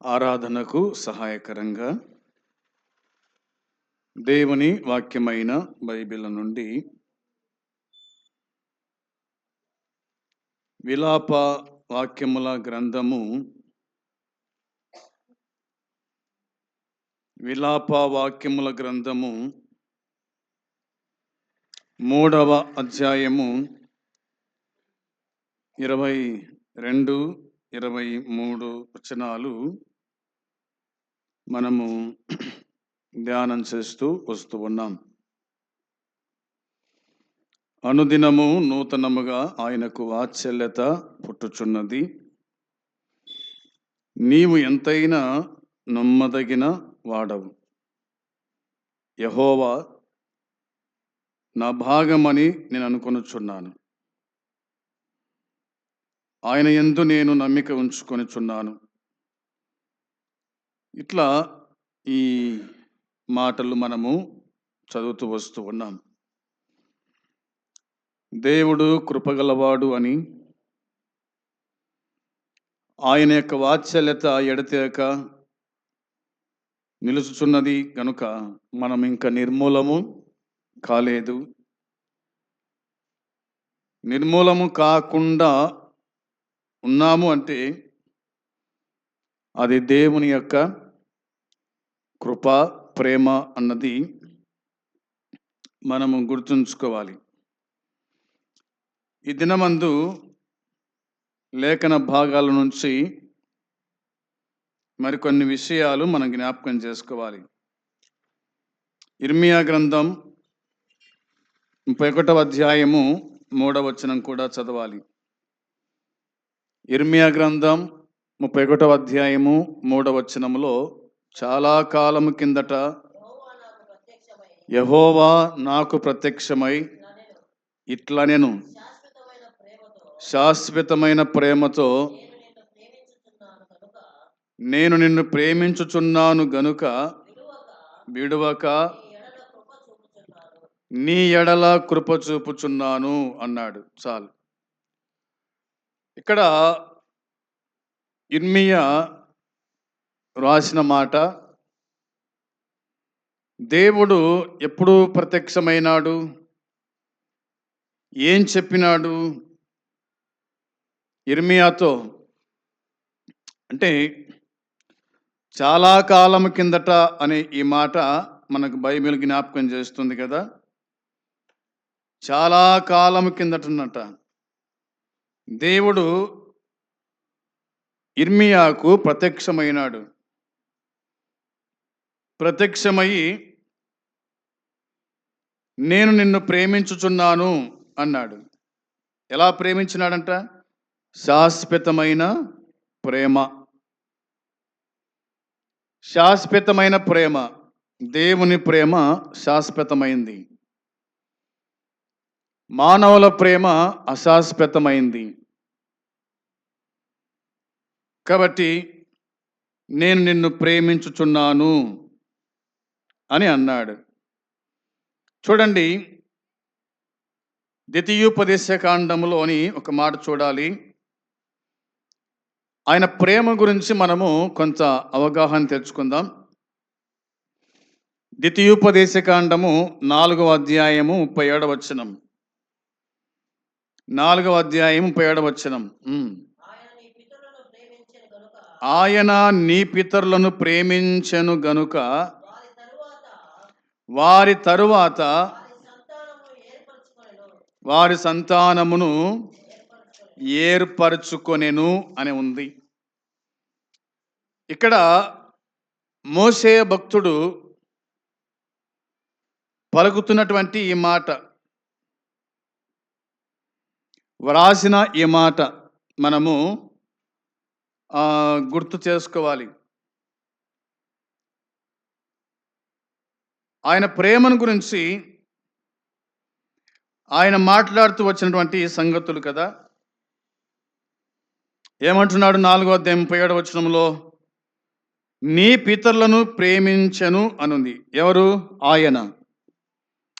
ఆరాధనకు సహాయకరంగా దేవుని వాక్యమైన బైబిల్ నుండి విలాప వాక్యముల గ్రంథము విలాప వాక్యముల గ్రంథము మూడవ అధ్యాయము ఇరవై రెండు ఇరవై మూడు వచనాలు మనము ధ్యానం చేస్తూ వస్తూ ఉన్నాం. అనుదినము నూతనముగా ఆయనకు వాత్సల్యత పుట్టుచున్నది. నీవు ఎంతైనా నమ్మదగిన వాడవు. యహోవా నా భాగమని నేను అనుకొనుచున్నాను. ఆయన ఎందు నేను నమ్మిక ఉంచుకొనిచున్నాను. ఇట్లా ఈ మాటలు మనము చదువుతూ వస్తూ ఉన్నాం. దేవుడు కృపగలవాడు అని ఆయన యొక్క వాత్సల్యత ఎడతేక నిలుచుచున్నది కనుక మనం ఇంకా నిర్మూలము కాలేదు. నిర్మూలము కాకుండా ఉన్నాము అంటే అది దేవుని యొక్క కృప ప్రేమ అన్నది మనము గుర్తుంచుకోవాలి. ఈ దినమందు లేఖన భాగాల నుంచి మరికొన్ని విషయాలు మనం జ్ఞాపకం చేసుకోవాలి. ఇర్మియా గ్రంథం ముప్పై ఒకటవ అధ్యాయము మూడవచనం కూడా చదవాలి. ఇర్మియా గ్రంథం ముప్పై ఒకటవ అధ్యాయము మూడవ వచనములో చాలా కాలము కిందట యహోవా నాకు ప్రత్యక్షమై ఇట్లా నేను శాశ్వతమైన ప్రేమతో నేను నిన్ను ప్రేమించుచున్నాను గనుక విడువక నీ ఎడల కృప చూపుచున్నాను అన్నాడు. చాలు. ఇక్కడ ఇర్మియా రాసిన మాట దేవుడు ఎప్పుడు ప్రత్యక్షమైనాడు? ఏం చెప్పినాడు? ఇర్మియాతో అంటే చాలా కాలం కిందట అనే ఈ మాట మనకు బైబిల్ జ్ఞాపకం చేస్తుంది కదా? చాలా కాలం కిందటన్నట దేవుడు ఇర్మియాకు ప్రత్యక్షమైనాడు. ప్రత్యక్షమయ్యి నేను నిన్ను ప్రేమించుచున్నాను అన్నాడు. ఎలా ప్రేమించినాడంట? శాశ్వతమైన ప్రేమ. శాశ్వతమైన ప్రేమ. దేవుని ప్రేమ శాశ్వతమైంది. మానవుల ప్రేమ అశాశ్వతమైంది. కాబట్టి నేను నిన్ను ప్రేమించుచున్నాను అని అన్నాడు. చూడండి ద్వితీయోపదేశ కాండములోని ఒక మాట చూడాలి. ఆయన ప్రేమ గురించి మనము కొంత అవగాహన తెచ్చుకుందాం ద్వితీయోపదేశ కాండము నాలుగవ అధ్యాయము ముప్పై ఏడవచనం నాలుగవ అధ్యాయం ముప్పై ఏడవచనం ఆయన నీ పితరులను ప్రేమించను గనుక వారి తరువాత వారి సంతానమును ఏర్పరచుకొనెను అని ఉంది. ఇక్కడ మోసే భక్తుడు పలుకుతున్నటువంటి ఈ మాట వ్రాసిన ఈ మాట మనము గుర్తు చేసుకోవాలి. ఆయన ప్రేమను గురించి ఆయన మాట్లాడుతూ వచ్చినటువంటి సంగతులు కదా. ఏమంటున్నాడు నాలుగో అధ్యాయం ముప్పై ఏడవ వచనంలో? నీ పితరులను ప్రేమించను అనుంది. ఎవరు? ఆయన.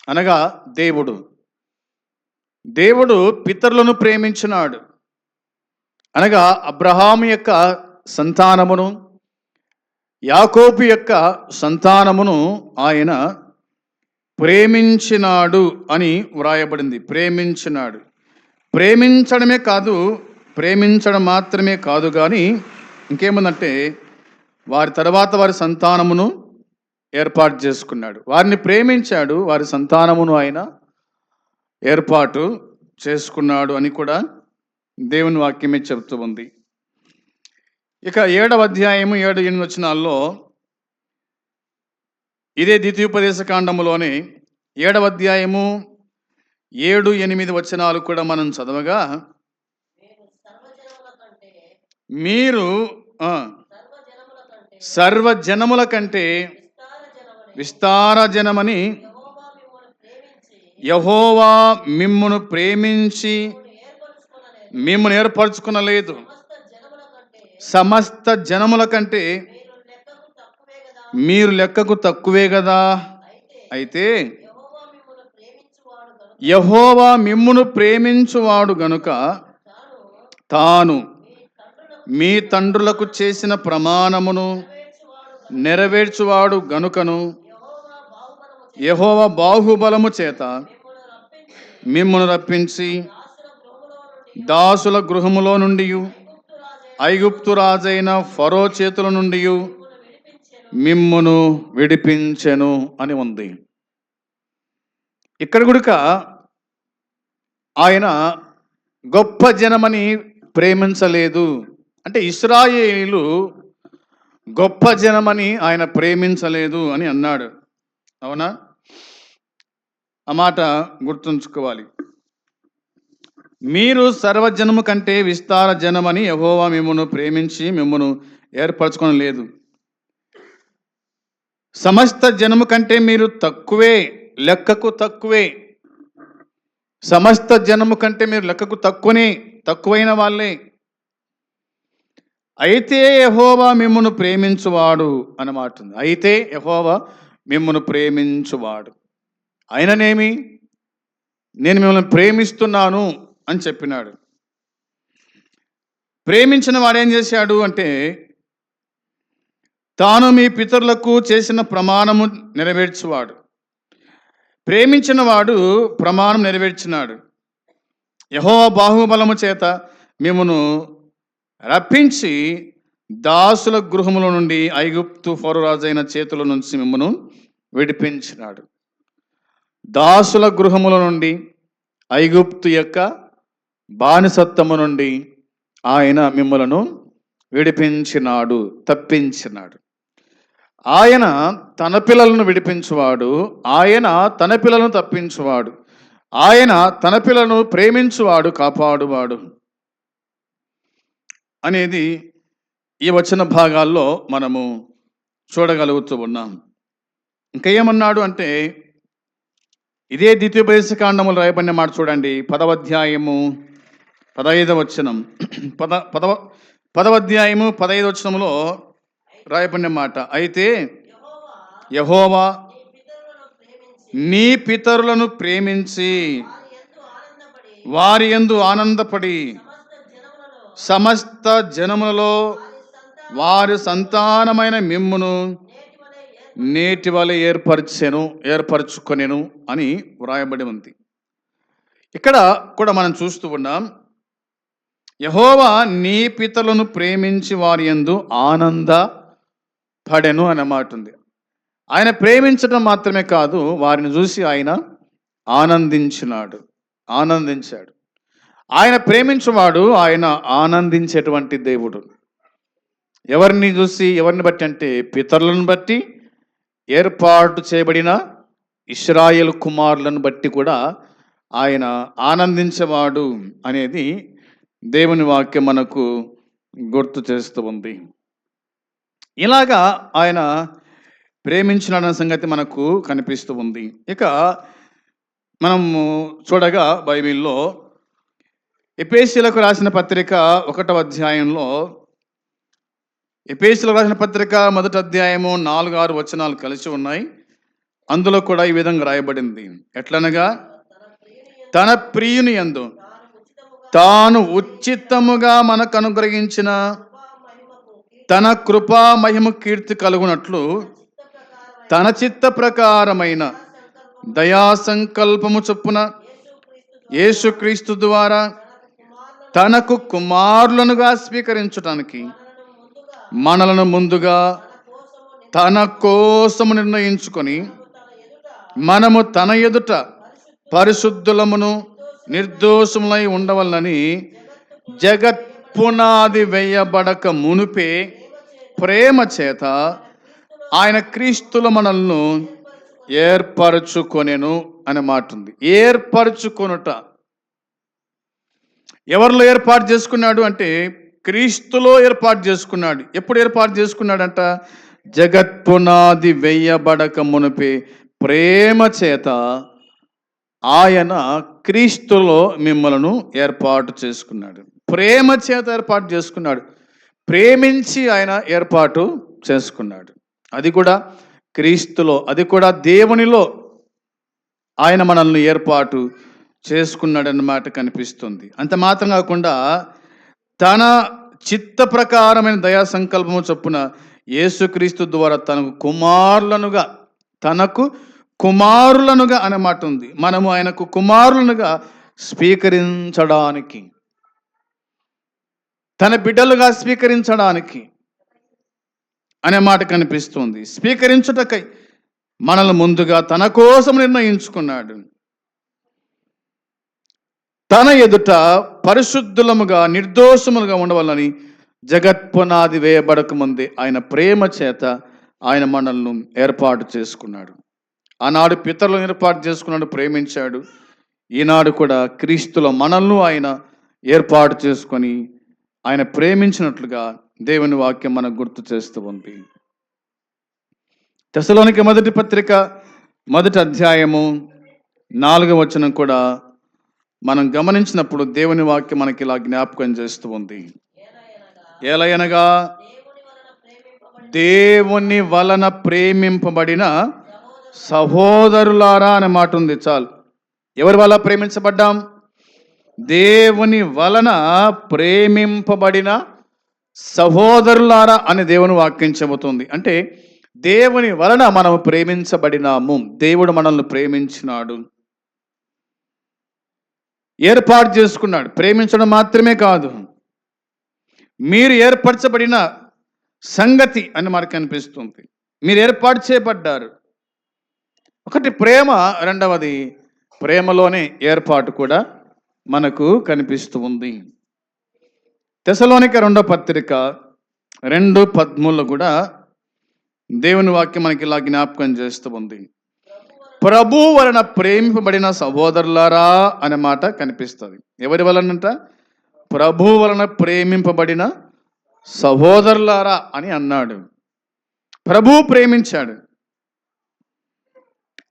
అనగా దేవుడు. దేవుడు పితరులను ప్రేమించినాడు. అనగా అబ్రహాము యొక్క సంతానమును యాకోబు యొక్క సంతానమును ఆయన ప్రేమించినాడు అని వ్రాయబడింది. ప్రేమించినాడు. ప్రేమించడమే కాదు ప్రేమించడం మాత్రమే కాదు కానీ ఇంకేముందంటే వారి తర్వాత వారి సంతానమును ఏర్పాటు చేసుకున్నాడు. వారిని ప్రేమించాడు వారి సంతానమును ఆయన ఏర్పాటు చేసుకున్నాడు అని కూడా దేవుని వాక్యమే చెబుతూ ఉంది. ఇక ఏడవ అధ్యాయము ఏడు ఎనిమిది వచనాల్లో ఇదే ద్వితీయోపదేశ కాండములోనే ఏడవ అధ్యాయము ఏడు ఎనిమిది వచనాలు కూడా మనం చదవగా మీరు సర్వ సర్వజనముల కంటే విస్తార జనమని యహోవా మిమ్మును ప్రేమించి మిమ్మల్ని ఏర్పరచుకొనలేదు ఏర్పరచుకునలేదు సమస్త జనముల కంటే మీరు లెక్కకు తక్కువే కదా. అయితే యెహోవా మిమ్మును ప్రేమించువాడు గనుక తాను మీ తండ్రులకు చేసిన ప్రమాణమును నెరవేర్చువాడు గనుకను యెహోవా బాహుబలము చేత మిమ్మల్ని రప్పించి దాసుల గృహములో నుండి ఐగుప్తు రాజైన ఫరో చేతుల నుండి మిమ్మును విడిపించెను అని ఉంది. ఇక్కడ గుడిక ఆయన గొప్ప జనమని ప్రేమించలేదు. అంటే ఇస్రాయేలీలు గొప్ప జనమని ఆయన ప్రేమించలేదు అని అన్నాడు. అవునా? ఆ మాట గుర్తుంచుకోవాలి. మీరు సర్వజనము కంటే విస్తార జనమని యహోవా మిమ్మను ప్రేమించి మిమ్మను ఏర్పరచుకొని లేదు. సమస్త జనము కంటే మీరు తక్కువే లెక్కకు తక్కువే. సమస్త జనము కంటే మీరు లెక్కకు తక్కువనే తక్కువైన వాళ్ళే. అయితే యహోవా మిమ్మను ప్రేమించువాడు అన్నమాట అయితే యహోవా మిమ్మను ప్రేమించువాడు. అయిననేమి? నేను మిమ్మల్ని ప్రేమిస్తున్నాను. అని చెప్పినాడు. ప్రేమించిన వాడేం చేశాడు అంటే తాను మీ పితరులకు చేసిన ప్రమాణము నెరవేర్చువాడు. ప్రేమించిన వాడు ప్రమాణం నెరవేర్చినాడు. యహో బాహుబలము చేత మిమ్మను రప్పించి దాసుల గృహముల నుండి ఐగుప్తు ఫరోరాజైన చేతుల నుంచి మిమ్మను విడిపించినాడు. దాసుల గృహముల నుండి ఐగుప్తు యొక్క బానిసత్వము నుండి ఆయన మిమ్మలను విడిపించినాడు తప్పించినాడు. ఆయన తన పిల్లలను విడిపించువాడు ఆయన తన పిల్లలను తప్పించువాడు ఆయన తన పిల్లలను ప్రేమించువాడు కాపాడువాడు అనేది ఈ వచన భాగాల్లో మనము చూడగలుగుతూ ఉన్నాం. ఇంకా ఏమన్నాడు అంటే ఇదే ద్వితీయోపదేశ కాండములు రాయబడిన మాట చూడండి పదవ అధ్యాయము పదహైదవ వచనం. పద పదవ పదవ అధ్యాయము పదహైదు వచనములో రాయపడిన మాట. అయితే యహోవా నీ పితరులను ప్రేమించి వారి ఎందు ఆనందపడి సమస్త జనములలో వారి సంతానమైన మిమ్మును నేటి వలె ఏర్ప- నేటి ఏర్పరిచెను అని వ్రాయబడి ఉంది. ఇక్కడ కూడా మనం చూస్తూ ఉన్నాం యహోవా నీ పితలను ప్రేమించి వారి యందు ఆనంద పడెను అన్నమాట ఉంది. ఆయన ప్రేమించడం మాత్రమే కాదు వారిని చూసి ఆయన ఆనందించినాడు ఆనందించాడు. ఆయన ప్రేమించేవాడు ఆయన ఆనందించేటువంటి దేవుడు. ఎవరిని చూసి ఎవరిని బట్టి అంటే పితరులను బట్టి ఏర్పాటు చేయబడిన ఇస్రాయేల్ కుమారులను బట్టి కూడా ఆయన ఆనందించేవాడు అనేది దేవుని వాక్యం మనకు గుర్తు చేస్తూ ఉంది. ఇలాగా ఆయన ప్రేమించిన సంగతి మనకు కనిపిస్తూ ఉంది. ఇక మనము చూడగా బైబిల్లో ఎపేసీలకు రాసిన పత్రిక ఒకటవ అధ్యాయంలో ఎపేసీలకు రాసిన పత్రిక మొదటి అధ్యాయము నాలుగు ఆరు వచనాలు కలిసి ఉన్నాయి. అందులో కూడా ఈ విధంగా రాయబడింది. ఎట్లనగా? తన ప్రియుని ఎందు తాను ఉచితముగా మనకు అనుగ్రహించిన తన కృపా మహిమ కీర్తి కలుగునట్లు తన చిత్త ప్రకారమైన దయా సంకల్పము చొప్పున యేసుక్రీస్తు ద్వారా తనకు కుమారులనుగా స్వీకరించటానికి మనలను ముందుగా తన కోసము నిర్ణయించుకొని మనము తన ఎదుట పరిశుద్ధులమును నిర్దోషములై ఉండవలనని జగత్ పునాది వేయబడక మునుపే ప్రేమ చేత ఆయన క్రీస్తుల మనల్ని ఏర్పరచుకొనెను అనే మాట ఉంది ఏర్పరచుకొనుట. ఎవరిలో ఏర్పాటు చేసుకున్నాడు అంటే క్రీస్తులో ఏర్పాటు చేసుకున్నాడు. ఎప్పుడు ఏర్పాటు చేసుకున్నాడంట? జగత్ పునాది వెయ్యబడక మునిపే ప్రేమ చేత ఆయన క్రీస్తులో మిమ్మలను ఏర్పాటు చేసుకున్నాడు. ప్రేమ చేత ఏర్పాటు చేసుకున్నాడు. ప్రేమించి ఆయన ఏర్పాటు చేసుకున్నాడు. అది కూడా క్రీస్తులో అది కూడా దేవునిలో ఆయన మనల్ని ఏర్పాటు చేసుకున్నాడన్నమాట కనిపిస్తుంది. అంత మాత్రం కాకుండా తన చిత్త ప్రకారమైన దయా సంకల్పము చొప్పున యేసుక్రీస్తు ద్వారా తనకు కుమారులనుగా తనకు కుమారులనుగా అనే మాట ఉంది. మనము ఆయనకు కుమారులనుగా స్వీకరించడానికి తన బిడ్డలుగా స్వీకరించడానికి అనే మాట కనిపిస్తుంది. స్వీకరించుటకై మనల్ని ముందుగా తన కోసం నిర్ణయించుకున్నాడు. తన ఎదుట పరిశుద్ధులముగా నిర్దోషములుగా ఉండవాలని జగత్పునాది వేయబడక ముందే ఆయన ప్రేమ చేత ఆయన మనల్ని ఏర్పాటు చేసుకున్నాడు. ఆనాడు పితరులను ఏర్పాటు చేసుకున్నాడు ప్రేమించాడు. ఈనాడు కూడా క్రీస్తుల మనల్ని ఆయన ఏర్పాటు చేసుకొని ఆయన ప్రేమించినట్లుగా దేవుని వాక్యం మనకు గుర్తు చేస్తూ ఉంది. దశలోనికి మొదటి పత్రిక మొదటి అధ్యాయము నాలుగవ వచనం కూడా మనం గమనించినప్పుడు దేవుని వాక్యం మనకి ఇలా జ్ఞాపకం చేస్తూ ఉంది. ఎలయనగా దేవుని వలన ప్రేమింపబడిన సహోదరులారా అనే మాట ఉంది చాలు. ఎవరి వల్ల ప్రేమించబడ్డాం? దేవుని వలన ప్రేమింపబడిన సహోదరులారా అని దేవుని వాక్యం చెబుతుంది. అంటే దేవుని వలన మనం ప్రేమించబడినాము. దేవుడు మనల్ని ప్రేమించినాడు. ఏర్పాటు చేసుకున్నాడు. ప్రేమించడం మాత్రమే కాదు. మీరు ఏర్పరచబడిన సంగతి అని మనకు అనిపిస్తుంది. మీరు ఏర్పాటు చేయబడ్డారు. ఒకటి ప్రేమ రెండవది ప్రేమలోనే ఏర్పాటు కూడా మనకు కనిపిస్తూ ఉంది. తెసలోనిక రెండో పత్రిక రెండు పద్ములు కూడా దేవుని వాక్యం మనకి ఇలా జ్ఞాపకం చేస్తూ ఉంది. ప్రభు వలన ప్రేమింపబడిన సహోదరులారా అనే మాట కనిపిస్తుంది. ఎవరి వలనంట? ప్రభు వలన ప్రేమింపబడిన సహోదరులారా అని అన్నాడు. ప్రభు ప్రేమించాడు.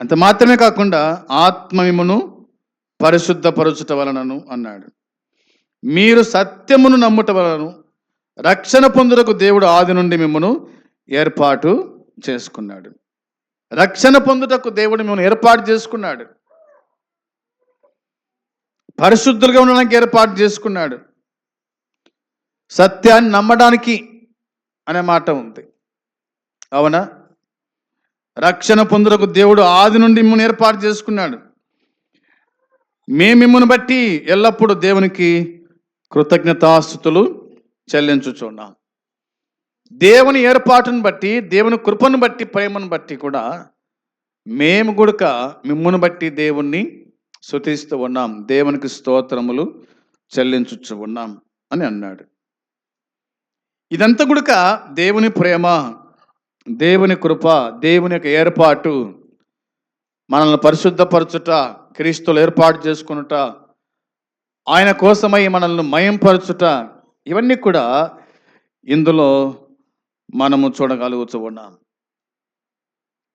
అంత మాత్రమే కాకుండా ఆత్మమిమును పరిశుద్ధపరచుట వలనను అన్నాడు. మీరు సత్యమును నమ్ముట వలన రక్షణ పొందుటకు దేవుడు ఆది నుండి మిమ్మను ఏర్పాటు చేసుకున్నాడు. రక్షణ పొందుటకు దేవుడు మిమ్మల్ని ఏర్పాటు చేసుకున్నాడు. పరిశుద్ధులుగా ఉండడానికి ఏర్పాటు చేసుకున్నాడు. సత్యాన్ని నమ్మడానికి అనే మాట ఉంది. అవునా? రక్షణ పొందుటకు దేవుడు ఆది నుండి మిమ్మల్ని ఏర్పాటు చేసుకున్నాడు. మేము మిమ్మల్ని బట్టి ఎల్లప్పుడూ దేవునికి కృతజ్ఞతాస్థుతులు చెల్లించుచున్నాం. దేవుని ఏర్పాటును బట్టి దేవుని కృపను బట్టి ప్రేమను బట్టి కూడా మేము గుడక మిమ్మును బట్టి దేవుణ్ణి శృతిస్తూ ఉన్నాం. దేవునికి స్తోత్రములు చెల్లించుచు ఉన్నాం అని అన్నాడు. ఇదంతా గుడక దేవుని ప్రేమ దేవుని కృప దేవుని యొక్క ఏర్పాటు మనల్ని పరిశుద్ధపరచుట క్రీస్తులు ఏర్పాటు చేసుకునుట ఆయన కోసమై మనల్ని మయంపరచుట ఇవన్నీ కూడా ఇందులో మనము చూడగలుగుతూ ఉన్నాం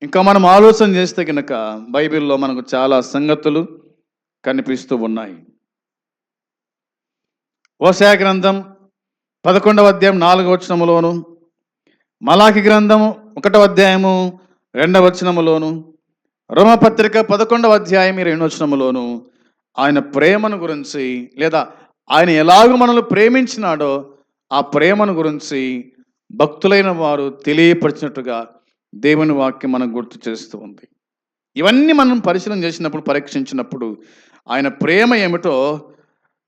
ఇంకా మనం ఆలోచన చేస్తే కనుక బైబిల్లో మనకు చాలా సంగతులు కనిపిస్తూ ఉన్నాయి. ఓషా గ్రంథం పదకొండవ అధ్యాయం నాలుగవ వచనంలోను మలాకి గ్రంథము ఒకటవ అధ్యాయము రెండవ వచనములోను రోమపత్రిక పదకొండవ అధ్యాయం రెండు వచనములోను ఆయన ప్రేమను గురించి లేదా ఆయన ఎలాగో మనల్ని ప్రేమించినాడో ఆ ప్రేమను గురించి భక్తులైన వారు తెలియపరిచినట్టుగా దేవుని వాక్యం మనం గుర్తు చేస్తూ ఉంది. ఇవన్నీ మనం పరిశీలన చేసినప్పుడు పరీక్షించినప్పుడు ఆయన ప్రేమ ఏమిటో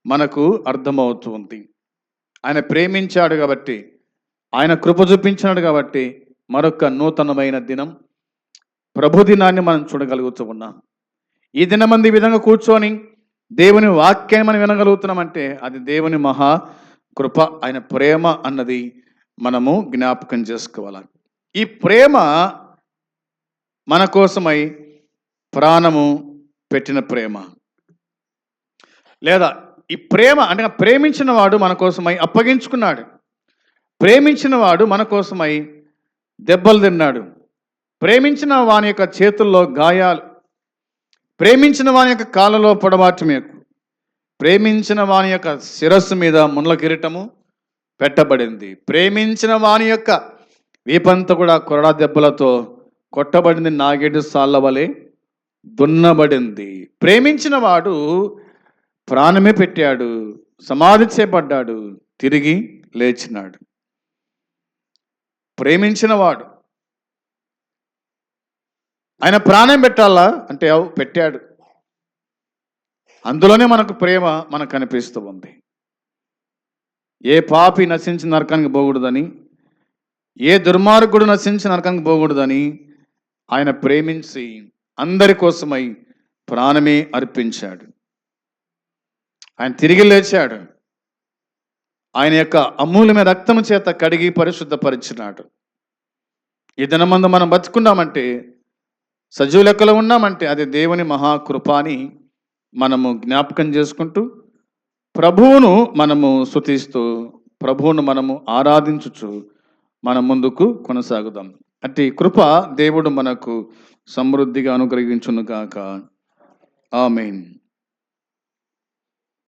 మనకు అర్థమవుతుంది ఆయన ప్రేమించాడు కాబట్టి ఆయన కృప చూపించాడు కాబట్టి మరొక నూతనమైన దినం. ప్రభు దినాన్ని మనం చూడగలుగుతూ ఉన్నాం. ఈ దినమంది ఈ విధంగా కూర్చొని దేవుని వాక్యాన్ని మనం వినగలుగుతున్నామంటే అది దేవుని మహా కృప ఆయన ప్రేమ అన్నది మనము జ్ఞాపకం చేసుకోవాలి. ఈ ప్రేమ మన కోసమై ప్రాణము పెట్టిన ప్రేమ. లేదా ఈ ప్రేమ అంటే ప్రేమించిన వాడు మన కోసమై అప్పగించుకున్నాడు. ప్రేమించిన వాడు మన కోసమై దెబ్బలు తిన్నాడు. ప్రేమించిన వాని యొక్క చేతుల్లో గాయాలు. ప్రేమించిన వాని యొక్క కాళ్ళలో పొడబాటమేకు ప్రేమించిన వాని యొక్క శిరస్సు మీద ముళ్ళ కిరీటము పెట్టబడింది. ప్రేమించిన వాని యొక్క వీపంత కూడా కొరడా దెబ్బలతో కొట్టబడింది. నాగేడు సాళ్ళ వలె దున్నబడింది. ప్రేమించిన వాడు ప్రాణమే పెట్టాడు. సమాధి చేపడ్డాడు తిరిగి లేచినాడు. ప్రేమించినవాడు. ఆయన ప్రాణం పెట్టాలా? అంటే పెట్టాడు. అందులోనే మనకు ప్రేమ మనకు కనిపిస్తూ ఉంది. ఏ పాపి నశించి నరకానికి పోకూడదని ఏ దుర్మార్గుడు నశించి నరకానికి పోకూడదని ఆయన ప్రేమించి అందరి కోసమై ప్రాణమే అర్పించాడు. ఆయన తిరిగి లేచాడు. ఆయన యొక్క అమూల్యమైన రక్తము చేత కడిగి పరిశుద్ధపరిచినాడు. ఈ దినమందు మనం బతుకున్నామంటే సజీవ లెక్కలో ఉన్నామంటే అది దేవుని మహాకృప అని మనము జ్ఞాపకం చేసుకుంటూ ప్రభువును మనము స్తుతిస్తూ ప్రభువును మనము ఆరాధించుచు మన ముందుకు కొనసాగుదాం. అట్టి కృప దేవుడు మనకు సమృద్ధిగా అనుగ్రహించునుగాక. ఆమెన్.